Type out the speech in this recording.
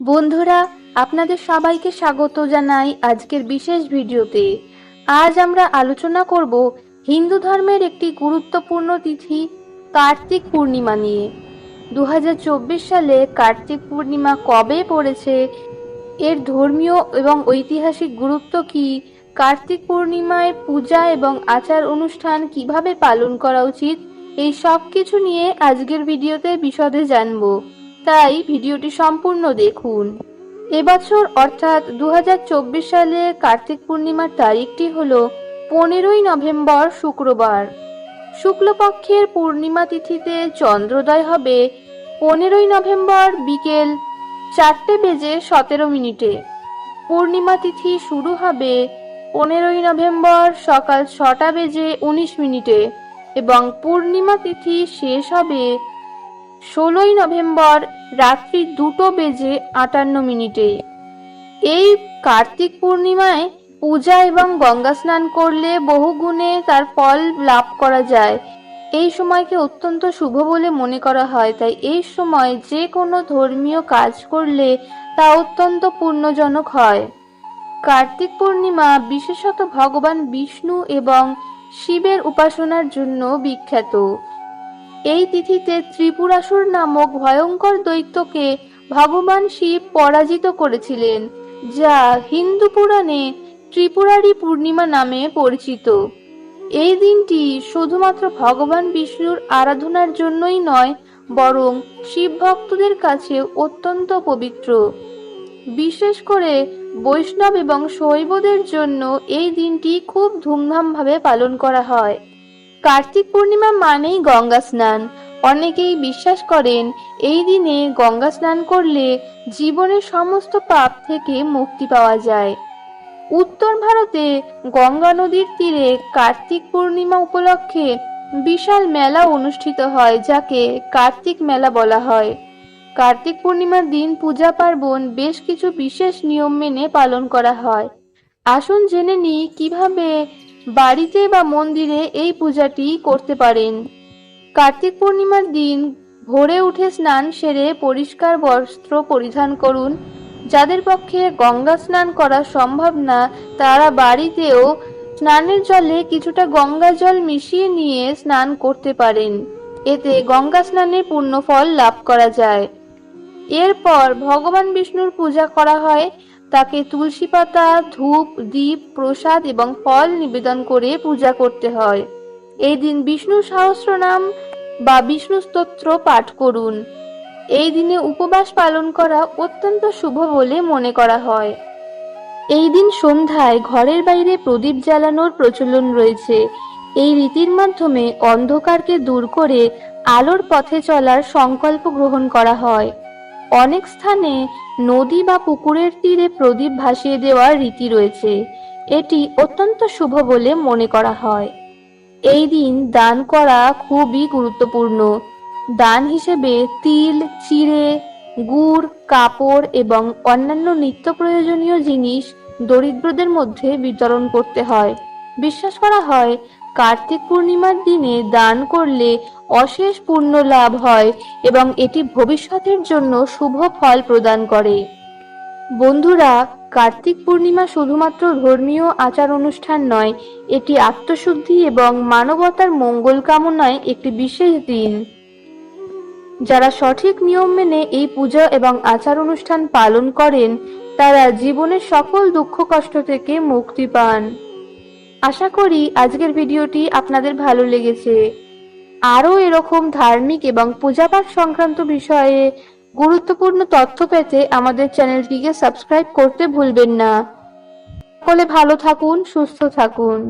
বন্ধুরা, আপনাদের সবাইকে স্বাগত জানাই আজকের বিশেষ ভিডিওতে। আজ আমরা আলোচনা করব হিন্দু ধর্মের একটি গুরুত্বপূর্ণ তিথি, কার্তিক পূর্ণিমা নিয়ে। দু হাজার চব্বিশ সালে কার্তিক পূর্ণিমা কবে পড়েছে, এর ধর্মীয় এবং ঐতিহাসিক গুরুত্ব কি, কার্তিক পূর্ণিমায় পূজা এবং আচার অনুষ্ঠান কীভাবে পালন করা উচিত, এই সব কিছু নিয়ে আজকের ভিডিওতে বিশদে জানব। তাই ভিডিওটি সম্পূর্ণ দেখুন। এবছর অর্থাৎ দু হাজার চব্বিশ সালে কার্তিক পূর্ণিমার তারিখটি হল পনেরোই নভেম্বর শুক্রবার। শুক্লপক্ষের পূর্ণিমা তিথিতে চন্দ্রোদয় হবে পনেরোই নভেম্বর বিকেল চারটে বেজে সতেরো মিনিটে। পূর্ণিমা তিথি শুরু হবে পনেরোই নভেম্বর সকাল ছটা বেজে উনিশ মিনিটে এবং পূর্ণিমা তিথি শেষ হবে ষোলোই নভেম্বর রাত্রি দুটো বেজে আটান্ন মিনিটে এই কার্তিক পূর্ণিমায় পূজা এবং গঙ্গা স্নান করলে বহু গুণে তার ফল লাভ করা যায়। এই সময়কে অত্যন্ত শুভ বলে মনে করা হয়, তাই এই সময় যে কোনো ধর্মীয় কাজ করলে তা অত্যন্ত পুণ্যজনক হয়। কার্তিক পূর্ণিমা বিশেষত ভগবান বিষ্ণু এবং শিবের উপাসনার জন্য বিখ্যাত। এই তিথিতে ত্রিপুরাসুর নামক ভয়ঙ্কর দৈত্যকে ভগবান শিব পরাজিত করেছিলেন, যা হিন্দু পুরাণে ত্রিপুরারি পূর্ণিমা নামে পরিচিত। এই দিনটি শুধুমাত্র ভগবান বিষ্ণুর আরাধনার জন্যই নয়, বরং শিব ভক্তদের কাছে অত্যন্ত পবিত্র। বিশেষ করে বৈষ্ণব এবং শৈবদের জন্য এই দিনটি খুব ধুমধামভাবে পালন করা হয়। কার্তিক পূর্ণিমা মানেই গঙ্গা স্নান। অনেকেই বিশ্বাস করেন, এই দিনে গঙ্গা স্নান করলে জীবনের সমস্ত পাপ থেকে মুক্তি পাওয়া যায়। উত্তর ভারতে গঙ্গা নদীর তীরে কার্তিক পূর্ণিমা উপলক্ষে বিশাল মেলা অনুষ্ঠিত হয়, যাকে কার্তিক মেলা বলা হয়। কার্তিক পূর্ণিমার দিন পূজা পার্বণ বেশ কিছু বিশেষ নিয়ম মেনে পালন করা হয়। আসুন জেনে নিই কীভাবে বাড়িতে বা মন্দিরে এই পূজাটি করতে পারেন। কার্তিক পূর্ণিমার দিন ভোরে উঠে স্নান সেরে পরিষ্কার বস্ত্র পরিধান করুন। যাদের পক্ষে গঙ্গা স্নান করা সম্ভব না, তারা বাড়িতেও স্নানের জলে কিছুটা গঙ্গা জল মিশিয়ে নিয়ে স্নান করতে পারেন। এতে গঙ্গা স্নানের পূর্ণ ফল লাভ করা যায়। এরপর ভগবান বিষ্ণুর পূজা করা হয়। তাকে তুলসী পাতা, ধূপ, দীপ, প্রসাদ এবং ফল নিবেদন করে পূজা করতে হয়। এই দিন বিষ্ণু সহস্রনাম বা বিষ্ণু স্তোত্র পাঠ করুন। এই দিনে উপবাস পালন করা অত্যন্ত শুভ বলে মনে করা হয়। এই দিন সন্ধ্যায় ঘরের বাইরে প্রদীপ জ্বালানোর প্রচলন রয়েছে। এই রীতির মাধ্যমে অন্ধকারকে দূর করে আলোর পথে চলার সংকল্প গ্রহণ করা হয়। অনেক স্থানে নদী বা পুকুরের তীরে প্রদীপ ভাসিয়ে দেওয়ার রীতি রয়েছে। এটি অত্যন্ত শুভ বলে মনে করা হয়। এই দিন দান করা খুবই গুরুত্বপূর্ণ। দান হিসেবে তিল, চিড়ে, গুড়, কাপড় এবং অন্যান্য নিত্য প্রয়োজনীয় জিনিস দরিদ্রদের মধ্যে বিতরণ করতে হয়। বিশ্বাস করা হয় কার্তিক পূর্ণিমার দিনে দান করলে অশেষ পুণ্য লাভ হয় এবং এটি ভবিষ্যতের জন্য শুভ ফল প্রদান করে। বন্ধুরা, কার্তিক পূর্ণিমা শুধুমাত্র ধর্মীয় আচার অনুষ্ঠান নয়, এটি আত্মশুদ্ধি এবং মানবতার মঙ্গল কামনায় একটি বিশেষ দিন। যারা সঠিক নিয়ম মেনে এই পূজা এবং আচার অনুষ্ঠান পালন করেন, তারা জীবনের সকল দুঃখ কষ্ট থেকে মুক্তি পান। আশা করি আজকের ভিডিওটি আপনাদের ভালো লেগেছে। আরও এরকম ধার্মিক এবং পূজাপাঠ সংক্রান্ত বিষয়ে গুরুত্বপূর্ণ তথ্য পেতে আমাদের চ্যানেলটিকে সাবস্ক্রাইব করতে ভুলবেন না। সকলে ভালো থাকুন, সুস্থ থাকুন।